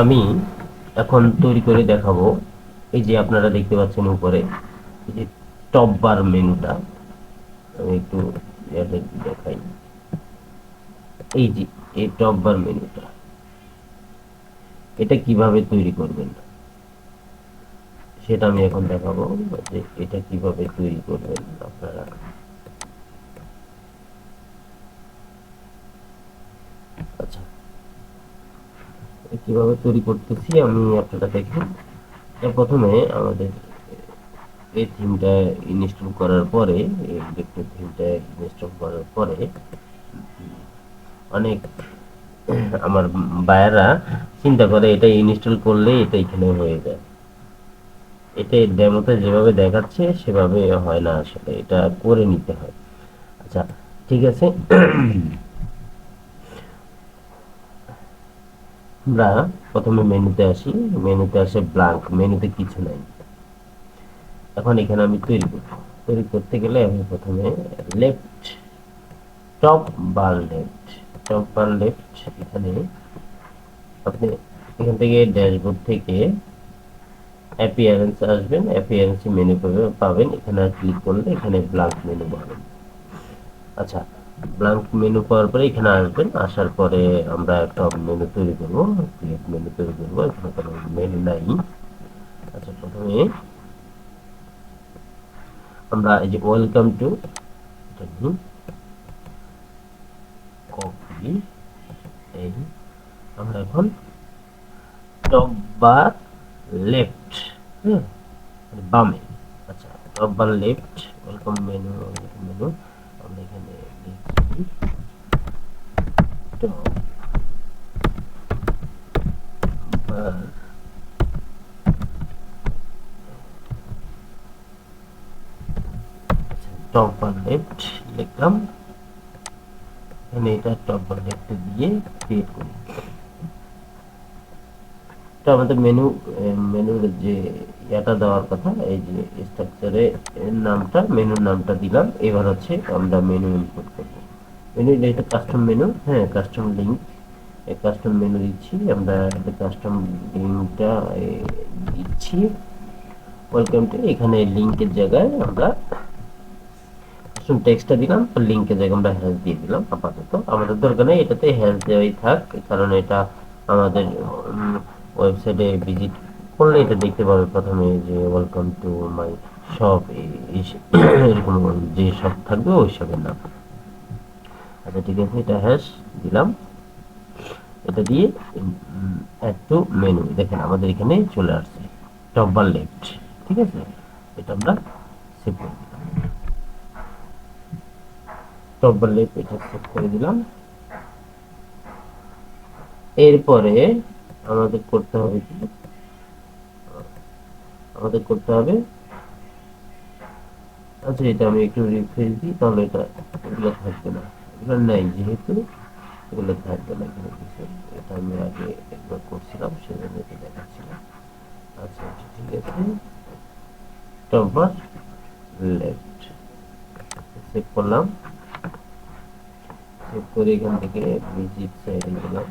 আমি এখন তৈরি করে দেখাবো এই যে আপনারা দেখতে পাচ্ছেন উপরে যে টপ বার মেনুটা আমি একটু দেখাই। এই যে, এই টপ বার মেনুটা এটা কীভাবে তৈরি করবেন? সেটা আমি এখন দেখাবো যে এটা কীভাবে তৈরি করবেন আপনারা। আচ্ছা। কীভাবে তৈরি করতেছি আমি আপনারা দেখুন। প্রথমে আমাদের এই থিমটা ইনস্টল করার পরে ভেক্টর থিমটা ইনস্টল করার পরে, অনেক আমার বায়াররা চিন্তা করে, এটা ইনস্টল করলে এটা এখানে হয়ে যায়। এটা ডেমোতে যেভাবে দেখাচ্ছে, সেভাবে হয় না আসলে, এটা করে নিতে হয়। আচ্ছা ঠিক আছে। আমরা প্রথমে মেনুতে আসি। মেনুতে আসে ব্ল্যাঙ্ক মেনুতে কিছু নাই। এখন এখানে আমি তৈরি করব। তৈরি করতে গেলে আমি প্রথমে left top bar left top bar left এখানে আপনি এখান থেকে ড্যাশবোর্ড থেকে অ্যাপিয়ারেন্স আসবেন। অ্যাপিয়ারেন্স মেনু পাবেন। এখানে ক্লিক করলে এখানে ব্ল্যাঙ্ক মেনু পাবেন। আচ্ছা ব্ল্যাঙ্ক মেনু পাওয়ার পরে এখানে আসবেন, আসার পরে আমরা একটা মেনু তৈরি করব ক্রিয়েট মেনু তৈরি করব, এখানে কোনো মেনু নাই। আচ্ছা প্রথমে আমরা এই যে ওয়েলকাম টু কপি এই আমরা এখন টপ বার লেফট হ্যাঁ বামে। আচ্ছা top bar left welcome menu menu top bar left লিখলাম এখানে এটা টপ বার লেফট দিয়ে ক্রিয়েট করি আমাদের মেনু মেনুর যে ইয়াটা দেওয়ার কথা, এই যে স্ট্রাকচারে নামটা মেনুর নামটা দিলাম। এবার হচ্ছে আমরা মেনু ইনপুট করব। মেনু এটা কাস্টম মেনু হ্যাঁ কাস্টম লিঙ্ক এই কাস্টম মেনু দিচ্ছি, আমরা একটা কাস্টম লিঙ্কটা দিচ্ছি। ওয়েলকাম টু এখানে লিঙ্কের জায়গায় আমরা কাস্টম টেক্সটটা দিলাম, তো লিঙ্কের জায়গায় আমরা হ্যাশ দিয়ে দিলাম, আপাতত। আমাদের দরকার নেই, এটাতে হ্যাশ দেওয়াই থাক, কারণ এটা আমাদের ওয়েবসাইটে ভিজিট করলে এটা দেখতে পাবে প্রথমে যে ওয়েলকাম টু মাই শপ এরকম যে শপ থাকবে, ওই শপের নাম। ঠিক আছে এটা হ্যাশ দিলাম। এটা দিয়ে অ্যাড টু মেনু দেখেন আমাদের এখানে চলে আসছে টপ বার লেফট ঠিক আছে? এটা আমরা সেভ করে দিলাম। টপ বার লেফট এটা সেভ করে দিলাম। এরপরে আমাদের করতে হবে কি? আমাদের করতে হবে আচ্ছা এটা আমি একটু রিফ্রেশ দিই, তাহলে এটা এগুলো থাকবে না। এগুলো নাই যেহেতু এগুলো থাকবে না কিছু এটা আমি আগে একবার করছিলাম, সেজন্য এটা দেখাচ্ছিলাম। আচ্ছা আচ্ছা ঠিক আছে। টপার লেফট সেভ করলাম। সেভ করে এখান থেকে ভিজিট সাইডে গেলাম।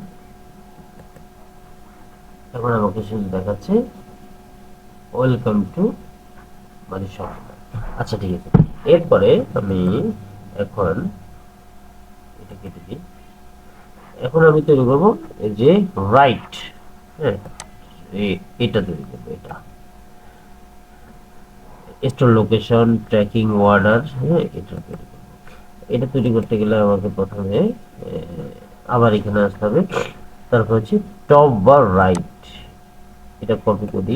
এখন আমাকে শুধু দেখাচ্ছে ওয়েলকাম টু মানে শপ আচ্ছা ঠিক আছে। এরপরে আমি এখন এটা কেটে দিই। এখন আমি তৈরি করব যে রাইট হ্যাঁ? এটা তৈরি করব, এটা। স্টোর লোকেশন ট্র্যাকিং অর্ডার হ্যাঁ এটা তৈরি করব। এটা তৈরি করতে গেলে আমাকে প্রথমে আবার এখানে আসতে হবে। তারপর হচ্ছে টপ বা রাইট এটা কপি করি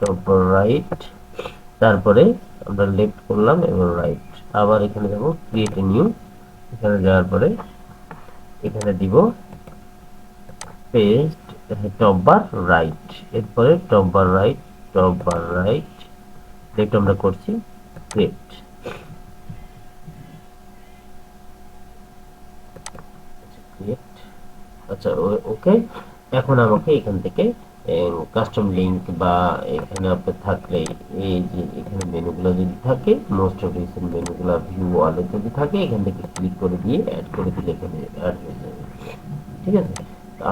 টপ রাইট তারপরে আমরা লেফট করলাম এবং রাইট আবার এখানে যাব ক্রিয়েট নিউ এখানে যাওয়ার পরে এখানে দিব পেস্ট টপ বার রাইট এরপরে top bar right top bar right left আমরা করছি ক্রিয়েট আচ্ছা ওকে এখন আমাকে এখান থেকে কাস্টম লিংক বা এখানে আপনার থাকলে এই যে এখানে মেনুগুলো যদি থাকে মোস্ট অফ রিসেন্ট মেনুগুলো ভিউ ওয়ালে যদি থাকে, এখান থেকে ক্লিক করে দিয়ে অ্যাড করে দিলে এখানে অ্যাড হয়ে যাবে। ঠিক আছে?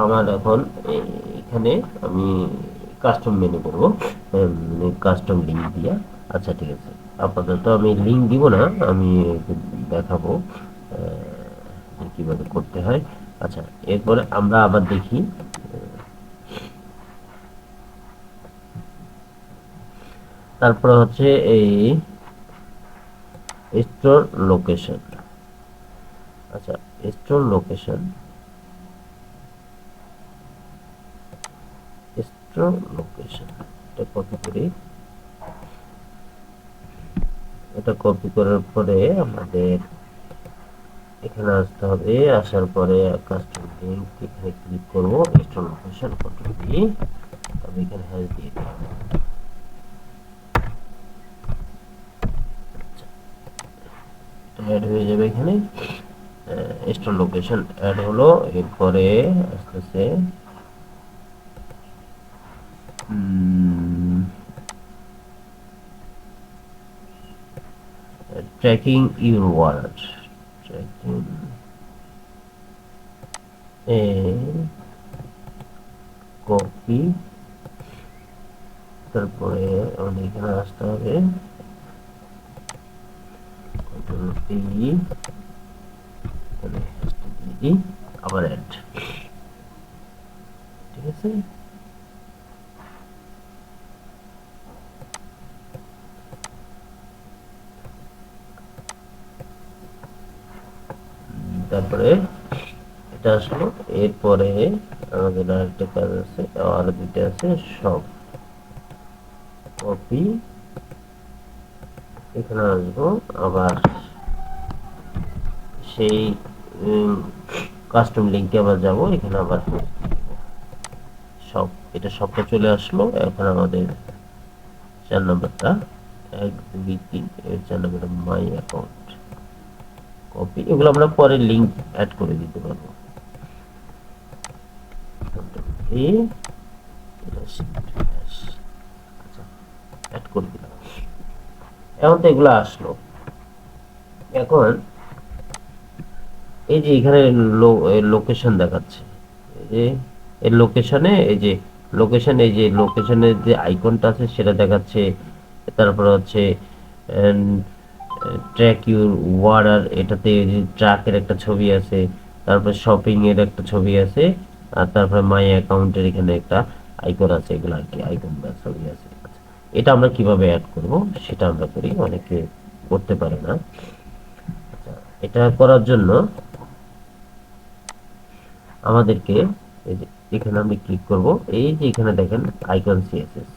আমার এখন এখানে আমি কাস্টম মেনু করব। কাস্টম লিঙ্ক দিয়া। আচ্ছা ঠিক আছে। আপাতত আমি লিঙ্ক দিব না, আমি দেখাবো কীভাবে করতে হয়। আচ্ছা এরপরে আমরা আবার দেখি তারপরে হচ্ছে এই স্টোর লোকেশন। আচ্ছা স্টোর লোকেশন। স্টোর লোকেশন, এটা কপি করি। এটা কপি করার পরে আমাদের এখানে আসতে হবে। আসার পরে কাস্টম লিঙ্ক এখানে ক্লিক করব। স্টোর লোকেশন কন্ট্রোল দিয়ে তবে এখানে হ্যাশ দিয়ে দিই অ্যাড হয়ে যাবে এখানে। স্টোর লোকেশন অ্যাড হলো, এরপরে আস্তে আস্তে ট্র্যাকিং ইউর ওয়ার্ড ট্র্যাকিং এ কপি তারপরে আমাদের এখানে আসতে হবে। কন্ট্রোল hashtag দিয়ে দিই আবার অ্যাড ঠিক আছে তারপরে এটা আসলো। এরপরে আমাদের আরেকটা কাজ আছে, আরও দুইটা আছে সব। কপি। এখানে আসব, আবার সেই কাস্টম লিঙ্কে আবার যাব, এখানে আবার সব, এটা সবটা চলে আসলো, এখন আমাদের চার নম্বরটা, এক, দুই, তিন চার নম্বরটা মাই অ্যাকাউন্ট কপি এগুলো আমরা পরে লিঙ্ক অ্যাড করে দিতে পারব। আচ্ছা এখন তো এগুলো আসলো। এখন এই যে এখানে লোকেশন দেখাচ্ছে। এই যে এর লোকেশনে এই যে লোকেশন এই যে লোকেশনের যে আইকনটা আছে সেটা দেখাচ্ছে। তারপর হচ্ছে ট্র্যাক ইউর ওয়ার্ডার এটাতে ট্রাকের একটা ছবি আছে। তারপর শপিং এর একটা ছবি আছে। আর তারপরে মাই অ্যাকাউন্টের এখানে একটা আইকন আছে এগুলো আর কি আইকন বা ছবি আছে। এটা আমরা কীভাবে অ্যাড করব সেটা আমরা করি অনেকে করতে পারে না। আচ্ছা, এটা করার জন্য আমাদেরকে এখানে আমি ক্লিক করব। এই যে এখানে দেখেন আইকন সিএসএস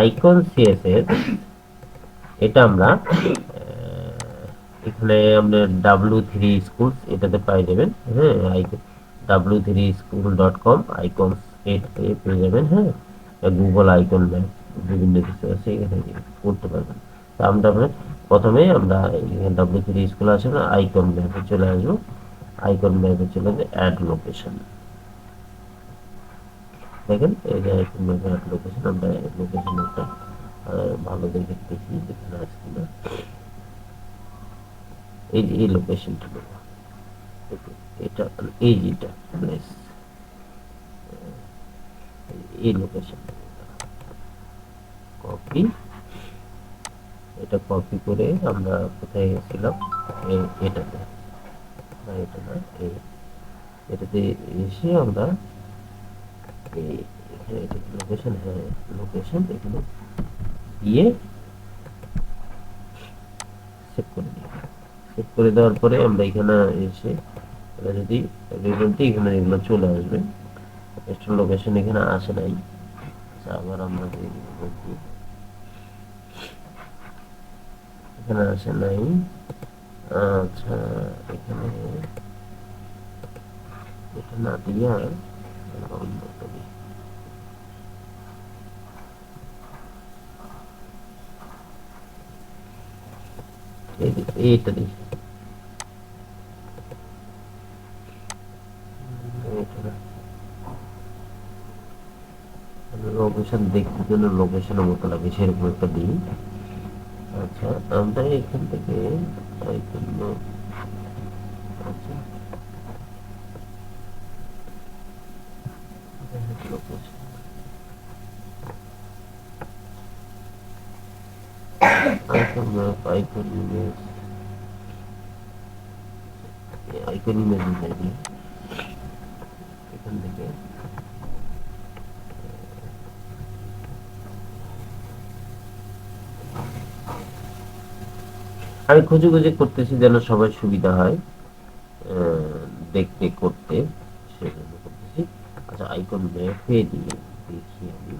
আইকন সিএসএস এটা আমরা এখানে আমরা ডাব্লু থ্রি স্কুলস এটাতে পাই যাবেন। হ্যাঁ W three school dot com icons এটাতে পেয়ে যাবেন। হ্যাঁ গুগল আইকন ম্যাপ বিভিন্ন কিছু আছে, এখানে করতে পারবেন। তা আমরা আমরা প্রথমে আমরা ডাব্লু থ্রি স্কুল আছে না আইকন ম্যাপে চলে আসব। আইকন ম্যাপে চলে যাবে অ্যাড লোকেশন দেখেন, এই যে আইকন ম্যাপে অ্যাড লোকেশন আমরা লোকেশন একটা ভালো দেখে দেখি যেখানে আছে কিনা। এই যে এই লোকেশনটা নেব এটা এই যেটা প্লেস এই লোকেশন কপি এটা কপি করে আমরা কোথায় গেছিলাম? এটাতে। না, এটা না, এই এটাতে এসে আমরা এই এখানে লোকেশন হ্যাঁ লোকেশন এখানে দিয়ে সেভ করে দিই। সেভ করে দেওয়ার পরে আমরা এখানে এসে এটা যদি রেজাল্টে এখানে এগুলো চলে আসবে স্টোর লোকেশন এখানে আসে নাই আবার আমরা এখানে আসে নাই আচ্ছা এখানে এটা না দিয়ে আমরা অন্যটা দিই। এই যে এইটা দিই। লোকেশন দেখতে জন্য লোকেশনের মতো লাগে, সেরকম একটা দিই। আচ্ছা আমরা এখান থেকে I couldn't open look. Open map, icon image. Yeah, icon image is ready. এখান it. আমি খুঁজে খুঁজে করতেছি যেন সবাই সুবিধা হয় দেখতে, করতে। সেজন্য করতেছি। আচ্ছা আইকন ম্যাপে দিয়ে দেখি আমি।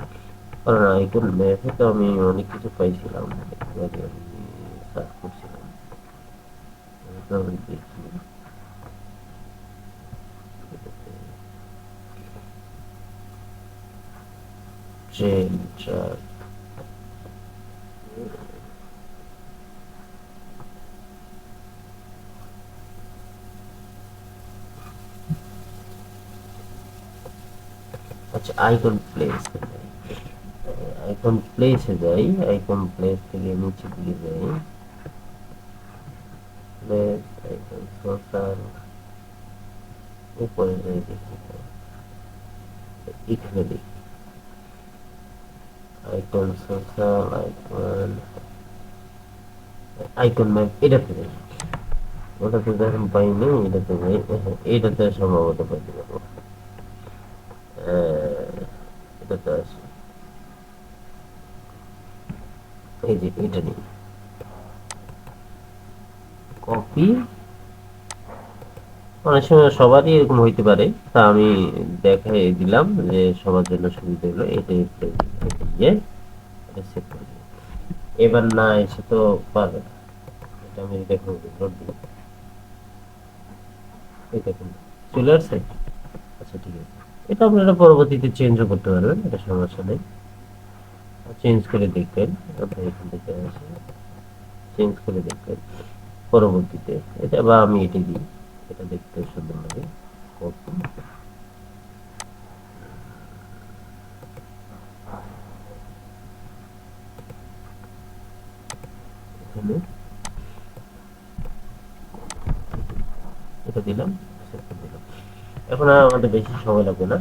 কারণ আইকন ম্যাপে তো আমি অনেক কিছু পাইছিলাম একটু আমি সার্চ করছিলাম। আমি দেখি। ট্রেন ট্রাক আচ্ছা আইকন প্লেস আইকন প্লেসে যাই আইকন প্লেস থেকে নিচে দিকে যাই। প্লেস আইকন সোশ্যাল উপরে যাই দেখি। এখানে দেখি। Icon social icon icon map এটাতে যাই। ওটাতে যখন পাইনি, এটাতে এটাতে সম্ভবত পাইতে পারব এটাতে আছে। এই যে এটা নিই। কপি? অনেক সময় সবারই এরকম হইতে পারে। তা আমি দেখাই দিলাম যে সবার জন্য সুবিধা হলো এটা দিয়ে এবার না এসে তো পারবে না। এটা আমি দেখো এই দেখুন, চলে আসছে? আচ্ছা ঠিক আছে। এটা আপনারা পরবর্তীতে চেঞ্জও করতে পারবেন, এটা সমস্যা নেই। চেঞ্জ করে দেখবেন এখান থেকে আসে চেঞ্জ করে দেখবেন পরবর্তীতে। এটা বা আমি এটা দিই, এটা দেখতে সুন্দর লাগে এটা দিলাম। এখন আমাদের বেশি সময় লাগবে না।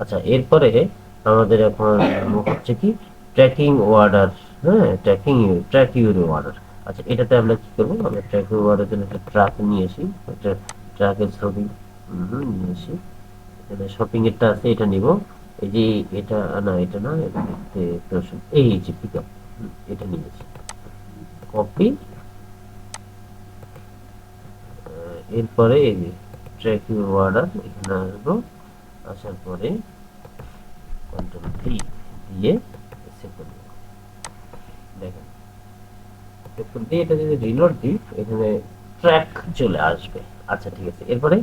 আচ্ছা এরপরে আমাদের এখন হচ্ছে কি? ট্র্যাকিং হ্যাঁ ট্র্যাকিং ট্র্যাক ইউর আচ্ছা এটাতে আমরা কি করব? আমরা জন্য একটা ট্রাক নিয়ে আসি। একটা ট্রাকের ছবি নিয়ে আসি। এখানে শপিং এরটা আছে, এটা নিব। এই যে এটা, না এটা না এটা এই যে পিক আপ এটা নিয়েছি কপি এরপরে এই যে ট্র্যাকিং অর্ডার এখানে আসব, আসার পরে কন্ট্রোল টি দিয়ে দেখেন এটা যদি রিলোড দিই, এখানে ট্র্যাক চলে আসবে। আচ্ছা ঠিক আছে, এরপরে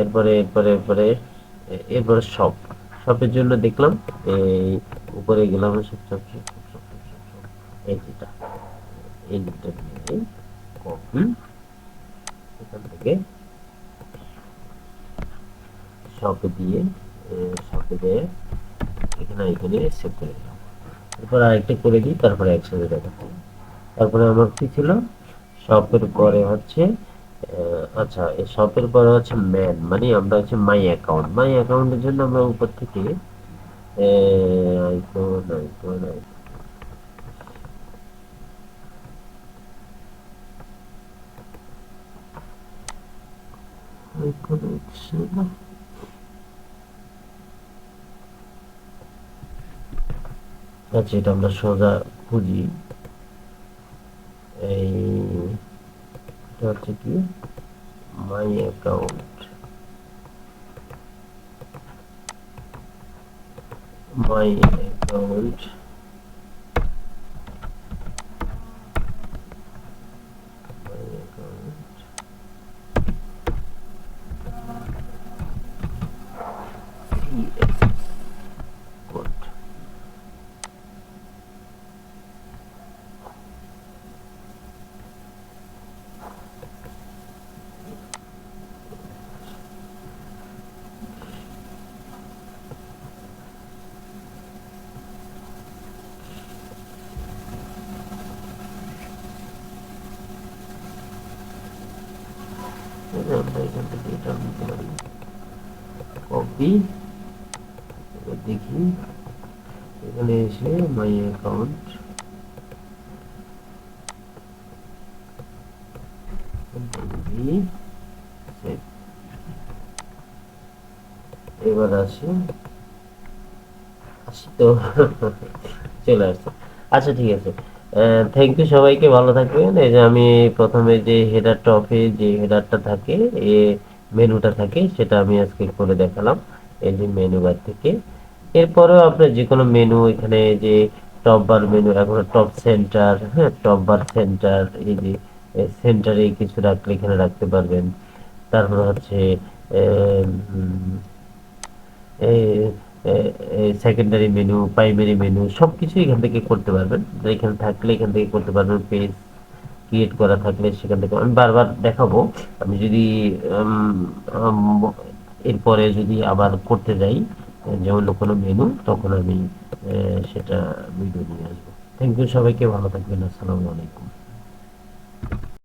এরপরে এরপরে এরপরে এরপরে শপ জন্য দেখলাম, এই উপরে গেলাম সব সব সব সব সব এই যেটা এই কপি এখান থেকে শপে দিয়ে শপে দিয়ে এখানে এখানে সেভ করে দিলাম। এরপর আরেকটা করে দিই, তারপরে একসাথে দেখাচ্ছি তারপরে আমার কি ছিল? শপের পরে হচ্ছে আচ্ছা এই শপের পরে হচ্ছে ম্যান মানে আমরা হচ্ছে মাই অ্যাকাউন্ট মাই অ্যাকাউন্টের জন্য আমরা উপর থেকে icon icon icon icon icon আচ্ছা এটা আমরা সোজা খুঁজি এই এটা হচ্ছে কি my account my account my account code আমরা এখান থেকে এটা নিতে পারি কপি দেখি। এখানে এসে মাই অ্যাকাউন্ট এবার আসি। আসি তো। চলে আসছে। আচ্ছা ঠিক আছে। থ্যাংক ইউ সবাইকে, ভালো থাকবেন। এই যে আমি প্রথমে যে হেডার টপে যে হেডারটা থাকে, এ মেনুটা থাকে, সেটা আমি আজকে করে দেখালাম, এই যে মেনু বার থেকে। এরপরেও আপনার যে কোনো মেনু এখানে যে টপ বার মেনু এখন টপ সেন্টার হ্যাঁ টপ বার সেন্টার এই যে সেন্টারে কিছু রাখলে এখানে রাখতে পারবেন। তারপর হচ্ছে সেকেন্ডারি মেনু প্রাইমারি মেনু সব সবকিছু এখান থেকে করতে পারবেন। এখানে থাকলে এখান থেকে করতে পারবেন পেজ ক্রিয়েট করা থাকলে সেখান থেকে আমি বারবার দেখাবো। আমি যদি এরপরে যদি আবার করতে যাই, যেমন কোনো মেনু তখন আমি সেটা ভিডিও নিয়ে আসব। থ্যাংক ইউ সবাইকে, ভালো থাকবেন, আসসালামু আলাইকুম।